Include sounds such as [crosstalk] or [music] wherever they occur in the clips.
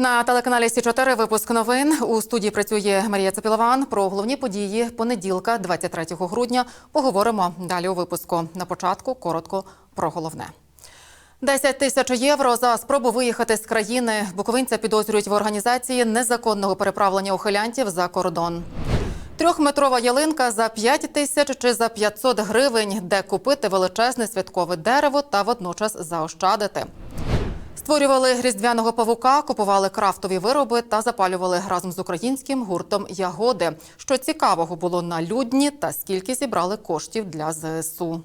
На телеканалі Сі 4 випуск новин у студії працює Марія Цепілован. Про головні події понеділка, 23 грудня. Поговоримо далі у випуску. На початку коротко про головне. 10 тисяч євро за спробу виїхати з країни. Буковинця підозрюють в організації незаконного переправлення ухилянтів за кордон. Трьохметрова ялинка за 5 тисяч чи за 500 гривень, де купити величезне святкове дерево та водночас заощадити. Створювали різдвяного павука, купували крафтові вироби та запалювали разом з українським гуртом Ягоди. Що цікавого було на людні та скільки зібрали коштів для ЗСУ.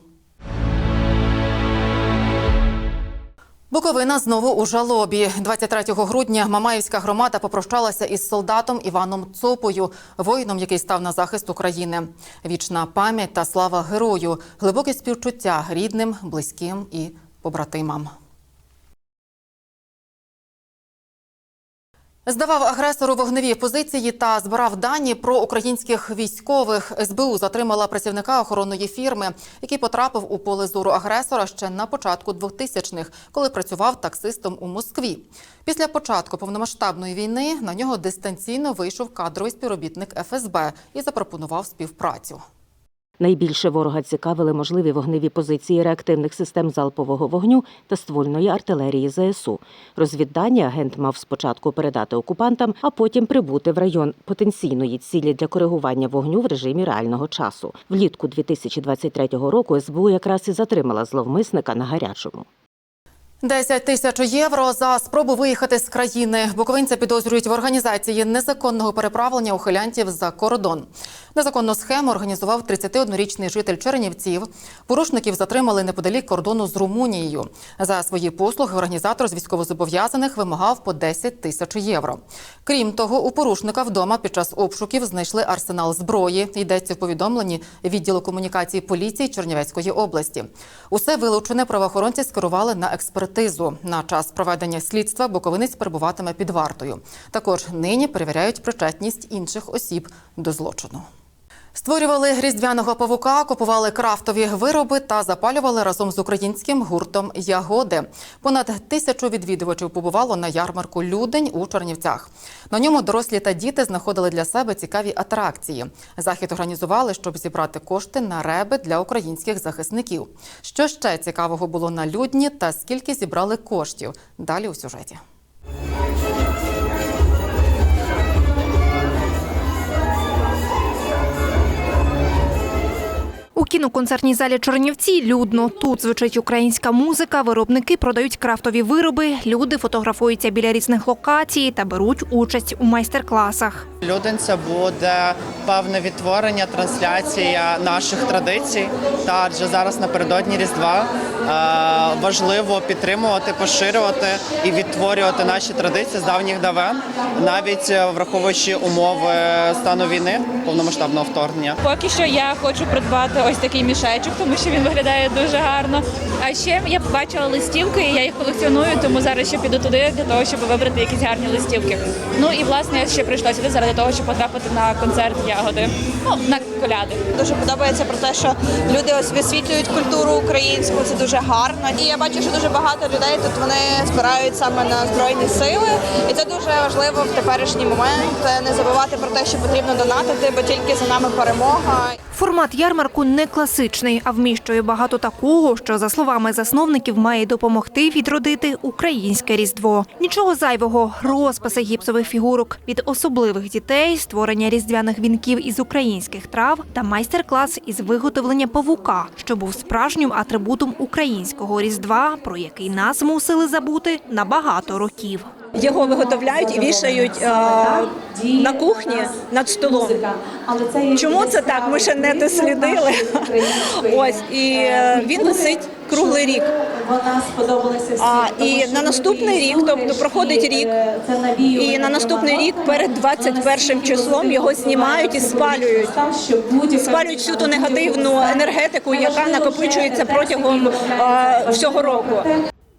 Буковина знову у жалобі. 23 грудня Мамаївська громада попрощалася із солдатом Іваном Цопою, воїном, який став на захист України. Вічна пам'ять та слава герою, глибоке співчуття рідним, близьким і побратимам. Здавав агресору вогневі позиції та збирав дані про українських військових. СБУ затримала працівника охоронної фірми, який потрапив у поле зору агресора ще на початку 2000-х, коли працював таксистом у Москві. Після початку повномасштабної війни на нього дистанційно вийшов кадровий співробітник ФСБ і запропонував співпрацю. Найбільше ворога цікавили можливі вогневі позиції реактивних систем залпового вогню та ствольної артилерії ЗСУ. Розвіддання агент мав спочатку передати окупантам, а потім прибути в район потенційної цілі для коригування вогню в режимі реального часу. Влітку 2023 року СБУ якраз і затримала зловмисника на гарячому. 10 тисяч євро за спробу виїхати з країни. Буковинця підозрюють в організації незаконного переправлення ухилянтів за кордон. Незаконну схему організував 31-річний житель Чернівців. Порушників затримали неподалік кордону з Румунією. За свої послуги організатор з військовозобов'язаних вимагав по 10 тисяч євро. Крім того, у порушника вдома під час обшуків знайшли арсенал зброї. Йдеться в повідомленні відділу комунікації поліції Чернівецької області. Усе вилучене правоохоронці скерували на експертизу. На час проведення слідства Буковинець перебуватиме під вартою. Також нині перевіряють причетність інших осіб до злочину. Створювали різдвяного павука, купували крафтові вироби та запалювали разом з українським гуртом Ягоди. Понад тисячу відвідувачів побувало на ярмарку Людень у Чернівцях. На ньому дорослі та діти знаходили для себе цікаві атракції. Захід організували, щоб зібрати кошти на реби для українських захисників. Що ще цікавого було на людні та скільки зібрали коштів? Далі у сюжеті. У кіноконцертній залі Чернівці людно. Тут звучить українська музика, виробники продають крафтові вироби, люди фотографуються біля різних локацій та беруть участь у майстер-класах. Людин це буде певне відтворення, трансляція наших традицій. Та адже зараз напередодні Різдва е, важливо підтримувати, поширювати і відтворювати наші традиції з давніх давен, навіть враховуючи умови стану війни, повномасштабного вторгнення. Поки що я хочу придбати ось такий мішечок, тому що він виглядає дуже гарно. А ще я побачила листівки, і я їх колекціоную, тому зараз ще піду туди для того, щоб вибрати якісь гарні листівки. Ну і власне я ще прийшла сюди заради того, щоб потрапити на концерт ягоди. Ну на коляди. Дуже подобається про те, що люди ось висвітлюють культуру українську. Це дуже гарно. І я бачу, що дуже багато людей тут вони збирають саме на збройні сили, і це дуже важливо в теперішній момент. Не забувати про те, що потрібно донатити, бо тільки за нами перемога. Формат ярмарку не класичний, а вміщує багато такого, що, за словами засновників, має допомогти відродити українське різдво. Нічого зайвого, розписи гіпсових фігурок від особливих дітей, створення різдвяних вінків із українських трав та майстер-клас із виготовлення павука, що був справжнім атрибутом українського різдва, про який нас змусили забути на багато років. Його виготовляють і вішають е, на кухні над столом. Чому це так? Ми ще не дослідили. Ось і е, він висить круглий рік. А і на наступний рік, тобто проходить рік, і на наступний рік перед 21 числом його знімають і спалюють. Спалюють всю ту негативну енергетику, яка накопичується протягом е, всього року.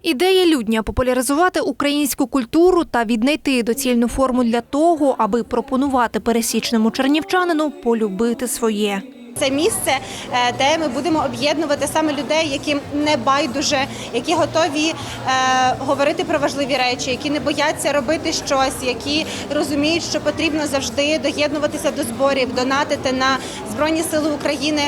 Ідея людня популяризувати українську культуру та віднайти доцільну форму для того, аби пропонувати пересічному чернівчанину полюбити своє. Це місце, е, де ми будемо об'єднувати саме людей, яким не байдуже, які готові е, говорити про важливі речі, які не бояться робити щось, які розуміють, що потрібно завжди доєднуватися до зборів, донатити на Збройні Сили України.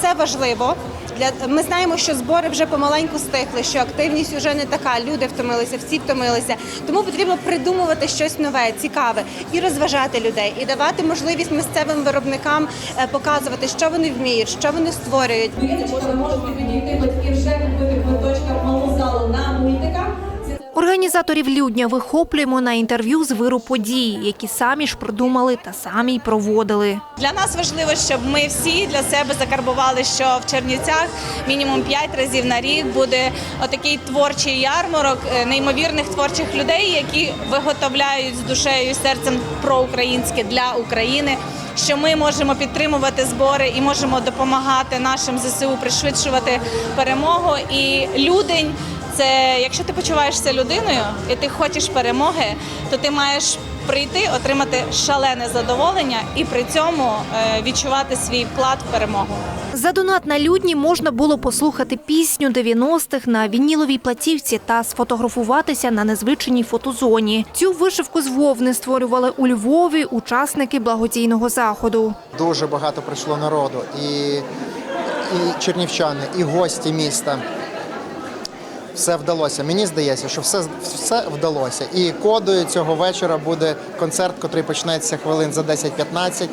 Це важливо. Для ми знаємо, що збори вже помаленьку стихли, що активність вже не така. Люди втомилися, всі втомилися. Тому потрібно придумувати щось нове, цікаве і розважати людей, і давати можливість місцевим виробникам е, показувати, що вони вміють, що вони створюють. Може, можете підійти батьки вже купити квиточка в малу залу на мультиках. Організаторів Людня вихоплюємо на інтерв'ю з виру подій, які самі ж придумали та самі й проводили. Для нас важливо, щоб ми всі для себе закарбували, що в Чернівцях мінімум 5 разів на рік буде отакий творчий ярмарок е, неймовірних творчих людей, які виготовляють з душею і серцем проукраїнське для України. Що ми можемо підтримувати збори і можемо допомагати нашим ЗСУ пришвидшувати перемогу. І людень це якщо ти почуваєшся людиною і ти хочеш перемоги, то ти маєш прийти, отримати шалене задоволення і при цьому е, відчувати свій вклад в перемогу. За донат на людні можна було послухати пісню 90-х на вініловій платівці та сфотографуватися на незвичайній фотозоні. Цю вишивку з вовни створювали у Львові учасники благодійного заходу. Дуже багато прийшло народу, і, і чернівчани, і гості міста. Все вдалося. Мені здається, що все, все вдалося. І кодою цього вечора буде концерт, який почнеться хвилин за 10-15.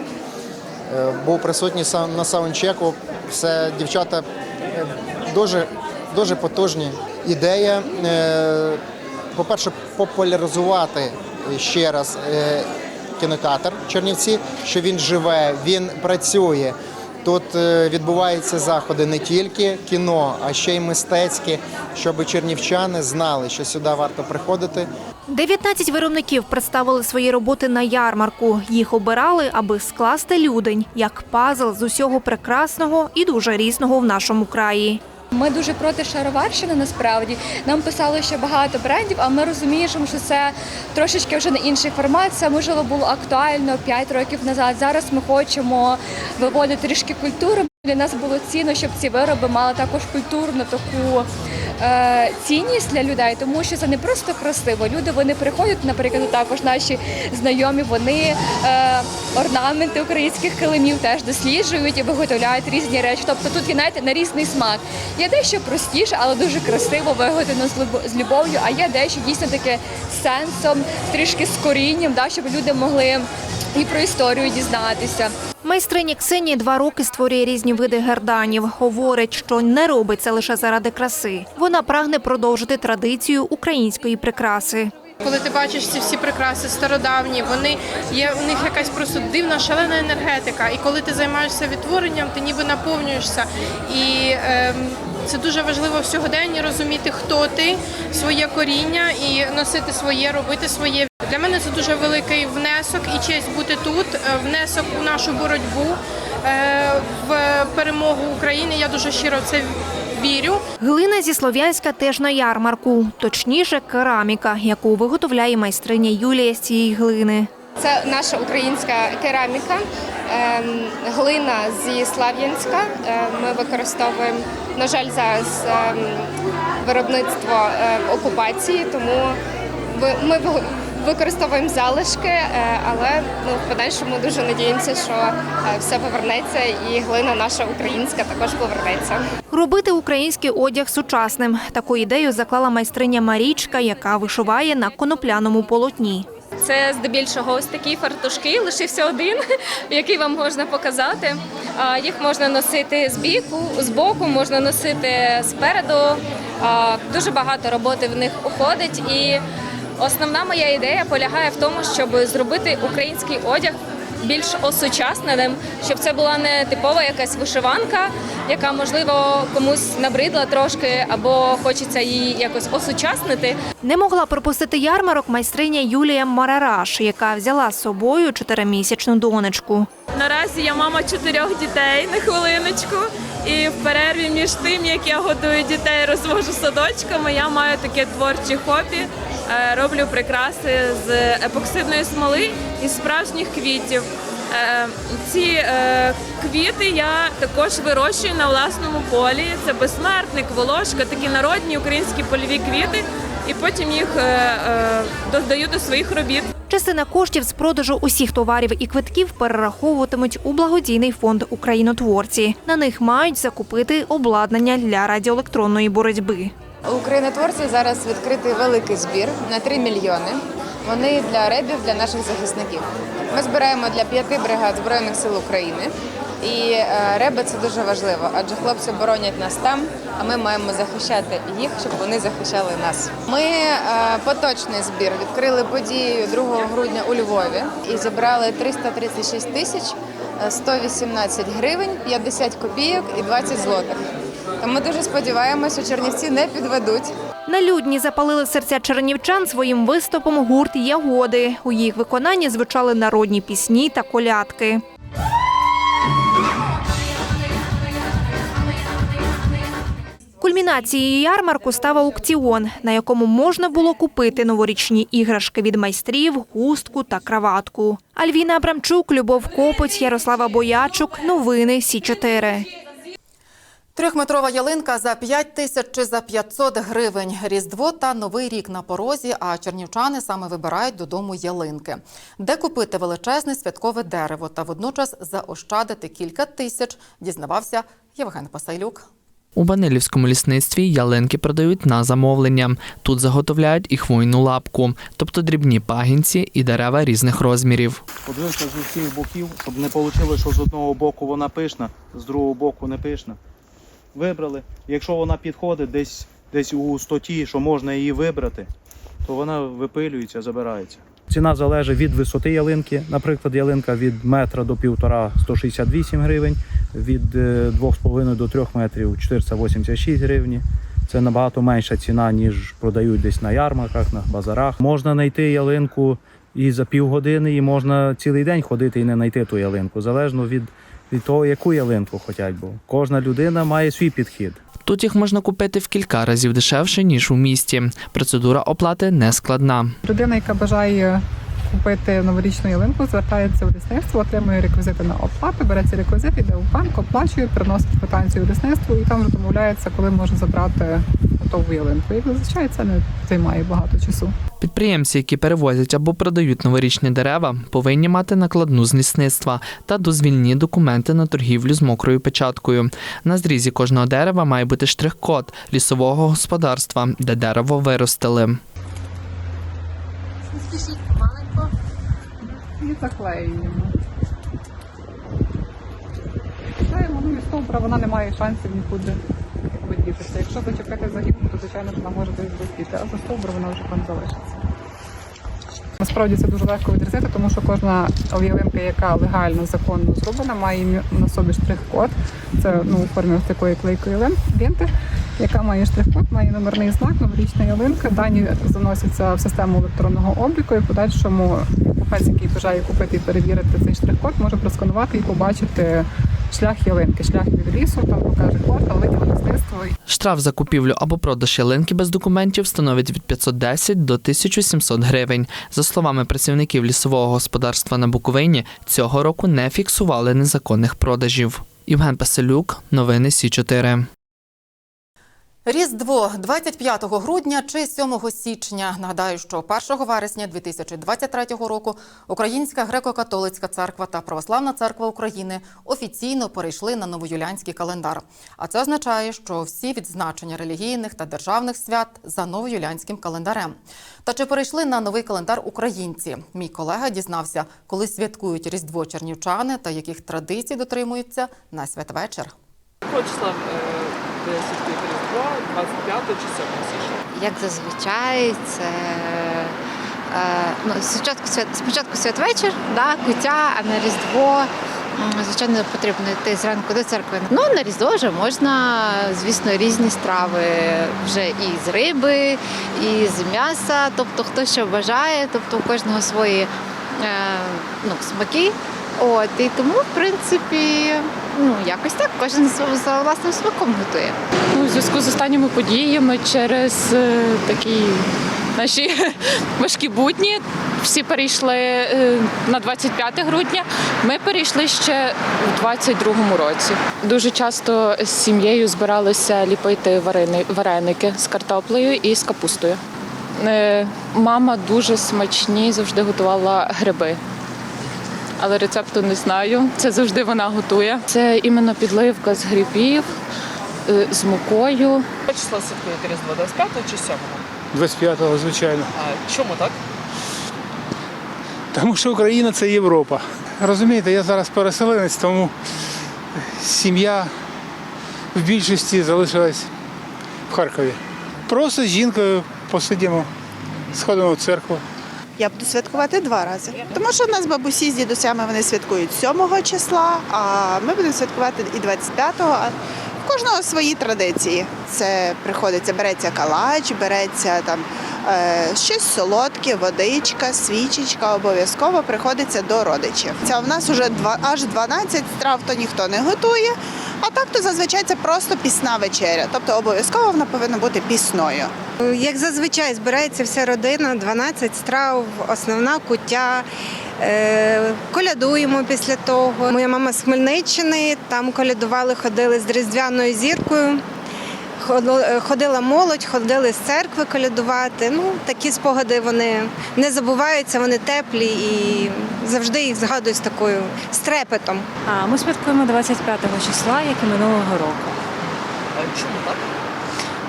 Е, Був присутній на саундчеку. Все дівчата е, дуже, дуже потужні. Ідея, е, по-перше, популяризувати ще раз кінотеатр Чернівці, що він живе, він працює. Тут е, відбуваються заходи не тільки кіно, а ще й мистецькі, щоб чернівчани знали, що сюди варто приходити. 19 виробників представили свої роботи на ярмарку. Їх обирали, аби скласти людень як пазл з усього прекрасного і дуже різного в нашому краї. Ми дуже проти шароварщини насправді. Нам писали, що багато брендів, а ми розуміємо, що це трошечки вже не інший формат. Це можливо було актуально 5 років назад. Зараз ми хочемо виводити трішки культуру. Для нас було цінно, щоб ці вироби мали також культурну таку цінність для людей, тому що це не просто красиво. Люди вони приходять, наприклад, також наші знайомі, вони е, орнаменти українських килимів теж досліджують і виготовляють різні речі. Тобто тут є знаєте, на різний смак. Є дещо простіше, але дуже красиво виготовлено з любо- з любов'ю, а є дещо дійсно таке сенсом, трішки з корінням, да, щоб люди могли і про історію дізнатися. Майстриня Ксенії два роки створює різні види герданів. Говорить, що не робить це лише заради краси. Вона прагне продовжити традицію української прикраси. Коли ти бачиш ці всі прикраси стародавні, вони є у них якась просто дивна шалена енергетика. І коли ти займаєшся відтворенням, ти ніби наповнюєшся. І ем, це дуже важливо в сьогоденні розуміти, хто ти, своє коріння і носити своє, робити своє. Для мене це дуже великий внесок і честь бути тут, е, внесок у нашу боротьбу е, в перемогу України. Я дуже щиро в це вірю. Глина зі Слов'янська теж на ярмарку, точніше, кераміка, яку виготовляє майстриня Юлія з цієї глини. Це наша українська кераміка, ем, глина зі Слав'янська. Е, Ми використовуємо, на жаль, зараз ем, виробництво е, окупації, тому ми використовуємо залишки, е, але ну, в подальшому дуже надіємося, що е, все повернеться і глина наша українська також повернеться. Робити український одяг сучасним. Таку ідею заклала майстриня Марічка, яка вишиває на конопляному полотні. Це здебільшого ось такі фартушки, лишився один, [laughs] який вам можна показати. Їх можна носити з біку, з боку, можна носити спереду. Дуже багато роботи в них уходить. І основна моя ідея полягає в тому, щоб зробити український одяг більш осучасненим, щоб це була не типова якась вишиванка, яка можливо комусь набридла трошки, або хочеться її якось осучаснити. Не могла пропустити ярмарок майстриня Юлія Марараш, яка взяла з собою чотиримісячну донечку. Наразі я мама чотирьох дітей на хвилиночку. І в перерві між тим, як я годую дітей, розвожу садочками, я маю таке творче хобі. Е, Роблю прикраси з епоксидної смоли і справжніх квітів. Е, Ці е, квіти я також вирощую на власному полі. Це безсмертник, волошка, такі народні українські польові квіти, і потім їх додаю до своїх робіт. Частина коштів з продажу усіх товарів і квитків перераховуватимуть у благодійний фонд Українотворці. На них мають закупити обладнання для радіоелектронної боротьби. Українотворці зараз відкритий великий збір на 3 мільйони. Вони для ребів, для наших захисників. Ми збираємо для п'яти бригад Збройних сил України. І е, реби це дуже важливо, адже хлопці боронять нас там, а ми маємо захищати їх, щоб вони захищали нас. Ми е, поточний збір відкрили подією 2 грудня у Львові і зібрали 336 тисяч е, 118 гривень, 50 копійок і 20 злотих. Тому дуже сподіваємося, що чернівці не підведуть. На людні запалили серця чернівчан своїм виступом гурт Ягоди. У їх виконанні звучали народні пісні та колядки. Кульмінацією ярмарку став аукціон, на якому можна було купити новорічні іграшки від майстрів, хустку та краватку. Альвіна Абрамчук, Любов Копоть, Ярослава Боячук. Новини Сі 4 Трьохметрова ялинка за 5 тисяч чи за 500 гривень. Різдво та Новий рік на порозі, а чернівчани саме вибирають додому ялинки. Де купити величезне святкове дерево та водночас заощадити кілька тисяч, дізнавався Євген Пасайлюк. У Банилівському лісництві ялинки продають на замовлення. Тут заготовляють і хвойну лапку, тобто дрібні пагінці і дерева різних розмірів. Подивився з усіх боків, щоб не вийшло, що з одного боку вона пишна, з другого боку не пишна. Вибрали. Якщо вона підходить десь, десь у стоті, що можна її вибрати, то вона випилюється, забирається. Ціна залежить від висоти ялинки. Наприклад, ялинка від метра до півтора 168 гривень, від е, 2,5 до 3 метрів 486 гривень. Це набагато менша ціна, ніж продають десь на ярмарках, на базарах. Можна знайти ялинку і за півгодини, і можна цілий день ходити і не знайти ту ялинку, залежно від, від того, яку ялинку хочуть. Бо кожна людина має свій підхід. Тут їх можна купити в кілька разів дешевше, ніж у місті. Процедура оплати не складна. Людина, яка бажає купити новорічну ялинку, звертається у лісництво, отримує реквізити на оплату, бере ці реквізити, йде у банк, оплачує, приносить квитанцію у лісництво і там вже домовляється, коли може забрати готову ялинку. Як зазвичай це не займає багато часу. Підприємці, які перевозять або продають новорічні дерева, повинні мати накладну з лісництва та дозвільні документи на торгівлю з мокрою печаткою. На зрізі кожного дерева має бути штрих-код лісового господарства, де дерево виростили. Заклеюємо. Заклеїмо, ну і стовбра вона не має шансів нікуди подітися. Якщо зачепити загідку, то звичайно вона може десь злетіти, а за стовбур вона вже там залишиться. Насправді це дуже легко відрізати, тому що кожна ялинка, яка легально, законно зроблена, має на собі штрих-код. Це ну, формі такої клейкої лен- ленти, яка має штрих-код, має номерний знак, новорічна ялинка. Дані заносяться в систему електронного обліку і в подальшому покупець, який бажає купити і перевірити цей штрих-код, може просканувати і побачити шлях ялинки, шлях від лісу, там покаже код, але мистецтво. Штраф за купівлю або продаж ялинки без документів становить від 510 до 1700 гривень. За словами працівників лісового господарства на Буковині, цього року не фіксували незаконних продажів. Євген Паселюк, новини Сі 4 Різдво 25 грудня чи 7 січня. Нагадаю, що 1 вересня 2023 року Українська греко-католицька церква та Православна церква України офіційно перейшли на новоюліанський календар. А це означає, що всі відзначення релігійних та державних свят за новоюліанським календарем. Та чи перейшли на новий календар українці? Мій колега дізнався, коли святкують Різдво чернівчани та яких традицій дотримуються на святвечір. Якого святкуєте Різдво? 25 чи 7 січня? Як зазвичай, це е, ну, спочатку, свят, спочатку святвечір, да, куття, а на Різдво. Звичайно, потрібно йти зранку до церкви. Ну, на Різдво вже можна, звісно, різні страви вже і з риби, і з м'яса. Тобто хто що бажає, тобто у кожного свої е, ну, смаки. От, і тому, в принципі, ну якось так, кожен за- власним смаком готує. Ну, у зв'язку з останніми подіями через е, такі наші [laughs] важкі будні всі перейшли е, на 25 грудня. Ми перейшли ще у 22-му році. Дуже часто з сім'єю збиралися ліпити варени- вареники з картоплею і з капустою. Е, Мама дуже смачні завжди готувала гриби. Але рецепту не знаю. Це завжди вона готує. Це іменно підливка з грибів е, з мукою. Числа святкуєте Різдво 25 чи 7? 25-го, звичайно. А чому так? Тому що Україна це Європа. Розумієте, я зараз переселенець, тому сім'я в більшості залишилась в Харкові. Просто з жінкою посидимо, сходимо в церкву. Я буду святкувати два рази. Тому що в нас бабусі з дідусями вони святкують 7 числа, а ми будемо святкувати і 25-го. А кожного свої традиції. Це приходиться, береться калач, береться там е, щось солодке, водичка, свічечка, обов'язково приходиться до родичів. Це в нас вже аж 12 страв, то ніхто не готує. А так то зазвичай це просто пісна вечеря. Тобто обов'язково вона повинна бути пісною. Як зазвичай збирається вся родина, 12 страв, основна куття. Е, колядуємо після того. Моя мама з Хмельниччини, там колядували, ходили з різдвяною зіркою. Ходила молодь, ходили з церкви колядувати. Ну, такі спогади вони не забуваються, вони теплі і завжди їх згадую з такою з трепетом. А ми святкуємо 25 числа, як і минулого року. А чому так?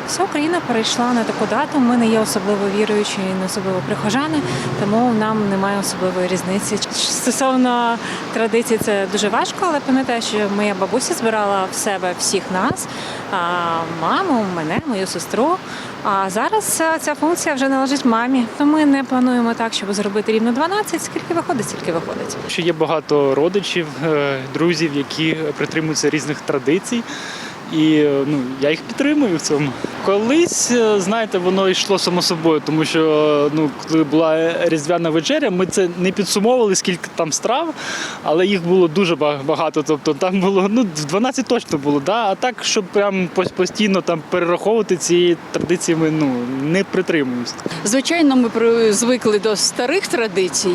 Вся Україна перейшла на таку дату. Ми не є особливо віруючі, не особливо прихожани, тому нам немає особливої різниці. Стосовно традицій, це дуже важко, але пам'ятаю, що моя бабуся збирала в себе всіх нас, маму, мене, мою сестру. А зараз ця функція вже належить мамі. То ми не плануємо так, щоб зробити рівно 12, скільки виходить, скільки виходить. Що є багато родичів, е, друзів, які притримуються різних традицій. І е, ну, я їх підтримую в цьому. Колись, е, знаєте, воно йшло само собою, тому що е, ну, коли була різдвяна вечеря, ми це не підсумовували, скільки там страв, але їх було дуже багато. Тобто там було ну, 12 точно було. Да? А так, щоб прям постійно там перераховувати ці традиції, ми ну, не притримуємося. Звичайно, ми звикли до старих традицій,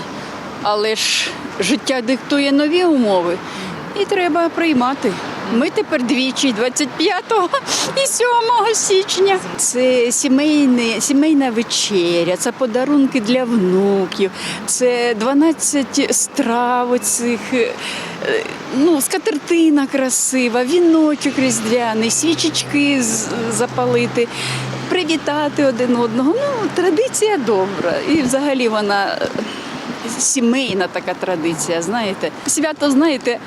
але ж життя диктує нові умови. І треба приймати. Ми тепер двічі, 25 і 7 січня. Це сімейне, сімейна вечеря, це подарунки для внуків, це 12 страв оцих, е, ну, скатертина красива, віночок різдвяний, свічечки запалити, привітати один одного. Ну, традиція добра. І взагалі вона е, сімейна така традиція, знаєте. Свято, знаєте,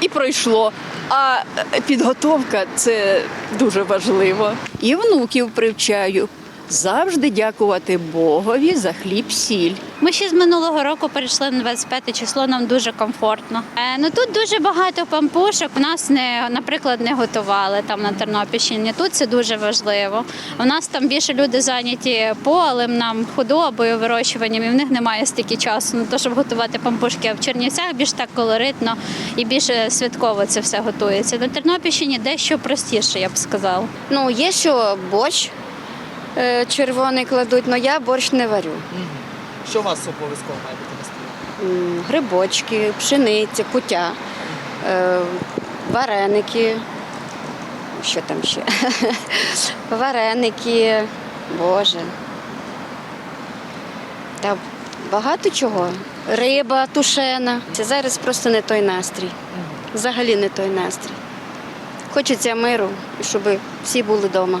і пройшло. А е, підготовка це дуже важливо. І внуків привчаю завжди дякувати Богові за хліб сіль. Ми ще з минулого року перейшли на 25 число, нам дуже комфортно. Е, ну тут дуже багато пампушок. У нас не, наприклад, не готували там на Тернопільщині. Тут це дуже важливо. У нас там більше люди зайняті полем, нам худобою, вирощуванням, і в них немає стільки часу на те, щоб готувати пампушки. А в Чернівцях більш так колоритно і більше святково це все готується. На Тернопільщині дещо простіше, я б сказала. Ну, є що борщ червоний кладуть, але я борщ не варю. Що у вас обов'язково має бути на столі? Грибочки, пшениця, кутя, е, вареники. Що там ще? [laughs] вареники, Боже. Та багато чого. Риба тушена. Це зараз просто не той настрій. Взагалі не той настрій. Хочеться миру, щоб всі були вдома.